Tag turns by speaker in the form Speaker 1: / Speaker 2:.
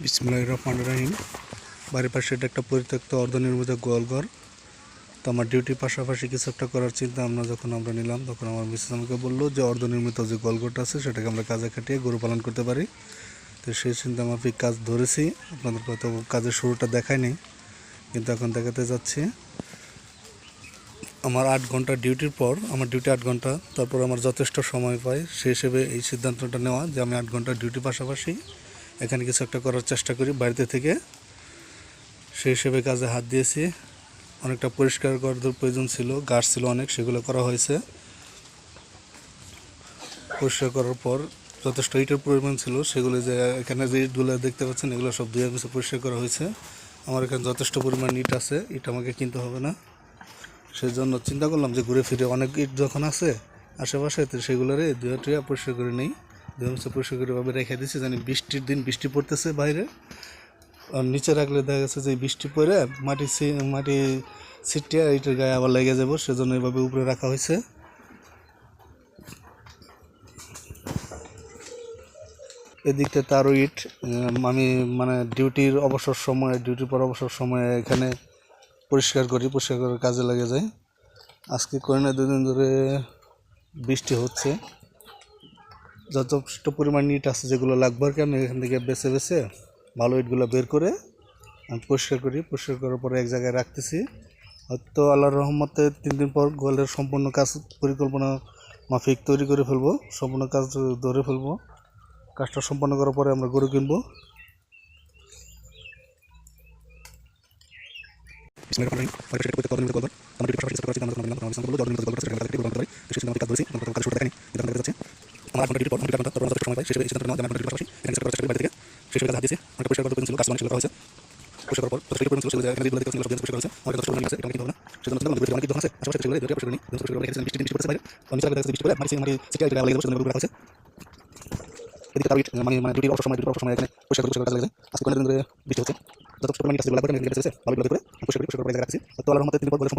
Speaker 1: বিসমুল্লাহ রহমান রাহিম। বাড়ির পাশে এটা একটা পরিত্যক্ত অর্ধনির্মিত গোয়ালঘর তো আমার ডিউটির পাশাপাশি কিছু একটা করার চিন্তা আমরা যখন আমরা নিলাম, তখন আমার মিসেস আমাকে বলল যে অর্ধনির্মিত যে গোয়ালঘরটা আছে, সেটাকে আমরা কাজে খাটিয়ে গরু পালন করতে পারি। তো সেই চিন্তা মাফিক কাজ ধরেছি। আপনাদের হয়তো কাজের শুরুটা দেখায়নি কিন্তু এখন দেখাতে যাচ্ছি। আমার আট ঘণ্টা ডিউটির পর, আমার ডিউটি আট ঘণ্টা, তারপর আমার যথেষ্ট সময় পাই সেই হিসেবে এই সিদ্ধান্তটা নেওয়া যে আমি আট ঘণ্টা ডিউটির পাশাপাশি এখানে কিছু একটা করার চেষ্টা করি। বাড়িতে থেকে সেই হিসেবে কাজে হাত দিয়েছি। অনেকটা পরিষ্কার করার প্রয়োজন ছিল গাছ ছিল অনেক, সেগুলো করা হয়েছে। পরিষ্কার করার পর যথেষ্ট ইটের পরিমাণ ছিল, সেগুলো যে এখানে যে ইটগুলো দেখতে পাচ্ছেন, এগুলো সব দুই মিশে পরিষ্কার করা হয়েছে। আমার এখানে যথেষ্ট পরিমাণ ইট আছে, ইট আমাকে কিনতে হবে না। সেই জন্য চিন্তা করলাম যে ঘুরে ফিরে অনেক ইট যখন আছে আশেপাশে, তো সেগুলোরে দুই টুয়া পরিষ্কার করে নেই। দুই মিশে পরিষ্কার করে ভাবে রেখে দিচ্ছি জানি বৃষ্টির দিন বৃষ্টি পড়তেছে বাইরে। আর নিচে রাখলে দেখা গেছে যে বৃষ্টি পড়ে, মাটি মাটি ছিটিয়ে এটার গায়ে আবার লেগে যাব, সেজন্য এভাবে উপরে রাখা হয়েছে। এদিকটা তারও ইট আমি মানে ডিউটির অবসর সময়ে, ডিউটির পর অবসর সময়ে এখানে পরিষ্কার করি, পরিষ্কার করার কাজে লেগে যায় আজকে করে না দুদিন ধরে বৃষ্টি হচ্ছে। যথেষ্ট পরিমাণ ইট আছে যেগুলো লাগবে আর কি, আমি এখান থেকে বেছে বেছে ভালো ইটগুলো বের করে আমি পরিষ্কার করি। পরিষ্কার করার পরে এক জায়গায় রাখতেছি। হয়তো আল্লাহর রহমতে তিন দিন পর গোয়ালের সম্পূর্ণ কাজ পরিকল্পনা মাফিক তৈরি করে ফেলব, সম্পূর্ণ কাজ ধরে ফেলব। কাজটা সম্পন্ন করার পরে আমরা গরু কিনবো। আমার আট ঘণ্টা ডিউটি পর ঘণ্টা ঘণ্টা তারপর যথেষ্ট সময় পাই শেষে সিদ্ধান্ত নেওয়া আমি ডিউটির পাশাপাশি এখানে চেষ্টা করার চেষ্টা করি বাড়ি থেকে শেষে কাজ হাত দিয়েছে অনেক পরিষ্কার করার ছিল কাজ অনেক সেগুলো হয়েছে পরিষ্কার করার পর যথেষ্ট পরিমাণ ছিল সেগুলো এখানে যেগুলো দেখতে পাচ্ছেন পরিষ্কার হয়েছে আমার যথেষ্ট পরিমাণ আছে এটা কিনতে না সেজন্য চিন্তা করলাম অনেক কিছু আছে আশেপাশে সেগুলো দিয়ে পরিষ্কার করি পরিষ্কার করে রেখেছিলাম বৃষ্টি বৃষ্টি পড়ছে বাইরে আমি চাই বৃষ্টি পড়ে মাটি মাটি সিটি আইটা লেগে সেজন্য রাখা হয়েছে এদিকে তার মানে মানে ডিউটির অবসর সময় ডিউটির অবসর সময় এখানে পরিষ্কার পরিষ্কার কাজ লেগে আজকে কোনো ধরে বৃষ্টি হচ্ছে যথেষ্ট পরিমাণ কাজ লাগবে আমি লেগে যাচ্ছে ভালো করে পরিষ্কার করে পরিষ্কার করে রাখছি তো আল্লাহর মতে তিনি পর বলে